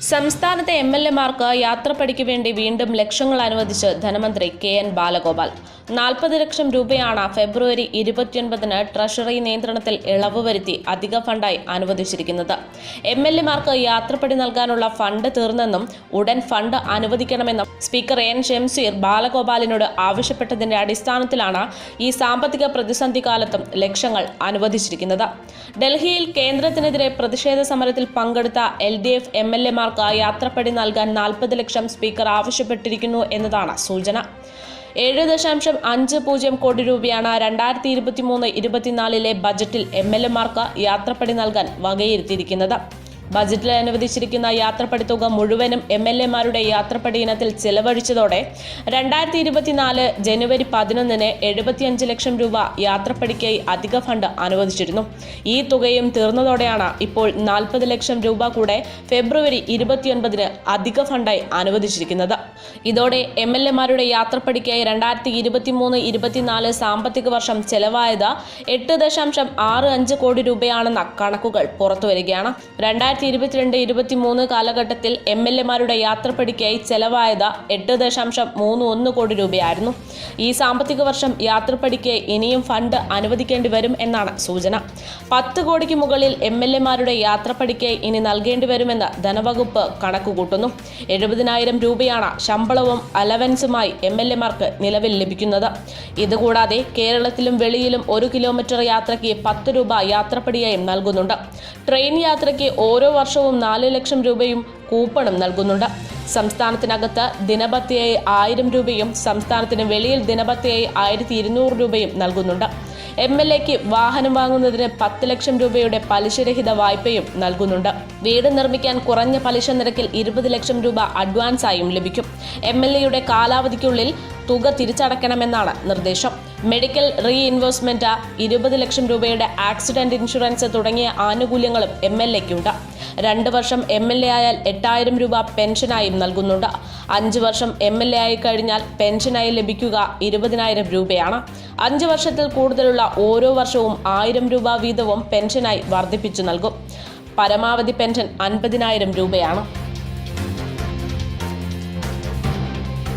സംസ്ഥാനത്തെ M L എമാർക്ക് യാത്രപ്പടിക്ക് വേണ്ടി വീണ്ടും ലക്ഷങ്ങൾ അനുവദിച്ച് ധനമന്ത്രി കെ എൻ ബാലഗോപാൽ. നാൽപ്പത് ലക്ഷം രൂപയാണ് ഫെബ്രുവരി ഇരുപത്തിയൊൻപതിന് ട്രഷറി നിയന്ത്രണത്തിൽ ഇളവ് വരുത്തി അധിക ഫണ്ടായി അനുവദിച്ചിരിക്കുന്നത്. എം എൽ എമാർക്ക് യാത്രപ്പടി നൽകാനുള്ള ഫണ്ട് തീർന്നെന്നും ഉടൻ ഫണ്ട് അനുവദിക്കണമെന്നും സ്പീക്കർ എൻ ഷംസീർ ബാലഗോപാലിനോട് ആവശ്യപ്പെട്ടതിന്റെ അടിസ്ഥാനത്തിലാണ് ഈ സാമ്പത്തിക പ്രതിസന്ധി കാലത്തും ലക്ഷങ്ങൾ അനുവദിച്ചിരിക്കുന്നത്. ഡൽഹിയിൽ കേന്ദ്രത്തിനെതിരെ പ്രതിഷേധ സമരത്തിൽ പങ്കെടുത്ത L D F M L എമാർക്ക് യാത്രപ്പടി നൽകാൻ നാൽപ്പത് ലക്ഷം സ്പീക്കർ ആവശ്യപ്പെട്ടിരിക്കുന്നു എന്നതാണ് സൂചന. ഏഴ് ദശാംശം അഞ്ച് പൂജ്യം കോടി രൂപയാണ് രണ്ടായിരത്തി ഇരുപത്തി മൂന്ന് ഇരുപത്തിനാലിലെ ബജറ്റിൽ എം എൽ എമാർക്ക് യാത്രപ്പടി നൽകാൻ വകയിരുത്തിയിരിക്കുന്നത്. ബജറ്റിൽ അനുവദിച്ചിരിക്കുന്ന യാത്രപ്പടി തുക മുഴുവനും എം എൽ എമാരുടെ യാത്രപ്പടി ഇനത്തിൽ ചെലവഴിച്ചതോടെ രണ്ടായിരത്തി ഇരുപത്തിനാല് ജനുവരി പതിനൊന്നിന് എഴുപത്തിയഞ്ച് ലക്ഷം രൂപ യാത്രപ്പടിക്കായി അധിക ഫണ്ട് അനുവദിച്ചിരുന്നു. ഈ തുകയും തീർന്നതോടെയാണ് ഇപ്പോൾ നാൽപ്പത് ലക്ഷം രൂപ കൂടെ ഫെബ്രുവരി ഇരുപത്തിയൊൻപതിന് അധിക ഫണ്ടായി അനുവദിച്ചിരിക്കുന്നത്. ഇതോടെ എം എൽ എമാരുടെ യാത്രപ്പടിക്കായി രണ്ടായിരത്തി ഇരുപത്തി മൂന്ന് ഇരുപത്തിനാല് സാമ്പത്തിക വർഷം ചെലവായത് എട്ട് ദശാംശം ആറ് അഞ്ച് കോടി രൂപയാണെന്ന കണക്കുകൾ പുറത്തുവരികയാണ്. രണ്ടായിരത്തി ഇരുപത്തിരണ്ട് ഇരുപത്തിമൂന്ന് കാലഘട്ടത്തിൽ എം എൽ എമാരുടെ യാത്രപ്പടിക്കായി ചെലവായത് എട്ട് ദശാംശം മൂന്ന് ഒന്ന് കോടി രൂപയായിരുന്നു. ഈ സാമ്പത്തിക വർഷം യാത്രപ്പടിക്ക് ഇനിയും ഫണ്ട് അനുവദിക്കേണ്ടി വരും എന്നാണ് സൂചന. പത്ത് കോടിക്ക് മുകളിൽ എം എൽ എമാരുടെ യാത്രപ്പടിക്ക് ഇനി നൽകേണ്ടി വരുമെന്ന് ധനവകുപ്പ് കണക്കുകൂട്ടുന്നു. എഴുപതിനായിരം രൂപയാണ് ശമ്പളവും അലവൻസുമായി എം എൽ എമാർക്ക് നിലവിൽ ലഭിക്കുന്നത്. ഇതുകൂടാതെ കേരളത്തിലും വെളിയിലും ഒരു കിലോമീറ്റർ യാത്രയ്ക്ക് പത്ത് രൂപ യാത്രപ്പടിയായും നൽകുന്നുണ്ട്. ട്രെയിൻ യാത്രയ്ക്ക് ഓരോ വർഷവും നാല് ലക്ഷം രൂപയും കൂപ്പണും നൽകുന്നുണ്ട്. സംസ്ഥാനത്തിനകത്ത് ദിനപത്തിയായി ആയിരം രൂപയും സംസ്ഥാനത്തിന് വെളിയിൽ ദിനപത്തിയായി ആയിരത്തി ഇരുന്നൂറ് രൂപയും നൽകുന്നുണ്ട്. എം എൽ എക്ക് വാഹനം വാങ്ങുന്നതിന് പത്ത് ലക്ഷം രൂപയുടെ പലിശരഹിത വായ്പയും നൽകുന്നുണ്ട്. വീട് നിർമ്മിക്കാൻ കുറഞ്ഞ പലിശ നിരക്കിൽ ഇരുപത് ലക്ഷം രൂപ അഡ്വാൻസായും ലഭിക്കും. എം എൽ എയുടെ കാലാവധിക്കുള്ളിൽ തുക തിരിച്ചടയ്ക്കണമെന്നാണ് നിർദ്ദേശം. മെഡിക്കൽ റീഇൻവെസ്റ്റ്മെന്റ് ഇരുപത് ലക്ഷം രൂപയുടെ ആക്സിഡന്റ് ഇൻഷുറൻസ് തുടങ്ങിയ ആനുകൂല്യങ്ങളും എം എൽ എക്കുണ്ട് രണ്ട് വർഷം എം എൽ എ ആയാൽ എട്ടായിരം രൂപ പെൻഷനായും നൽകുന്നുണ്ട്. അഞ്ച് വർഷം എം എൽ എ ആയി കഴിഞ്ഞാൽ പെൻഷനായി ലഭിക്കുക ഇരുപതിനായിരം രൂപയാണ്. അഞ്ച് വർഷത്തിൽ കൂടുതലുള്ള ഓരോ വർഷവും ആയിരം രൂപ വീതവും പെൻഷനായി വർദ്ധിപ്പിച്ചു നൽകും. പരമാവധി പെൻഷൻ അൻപതിനായിരം രൂപയാണ്.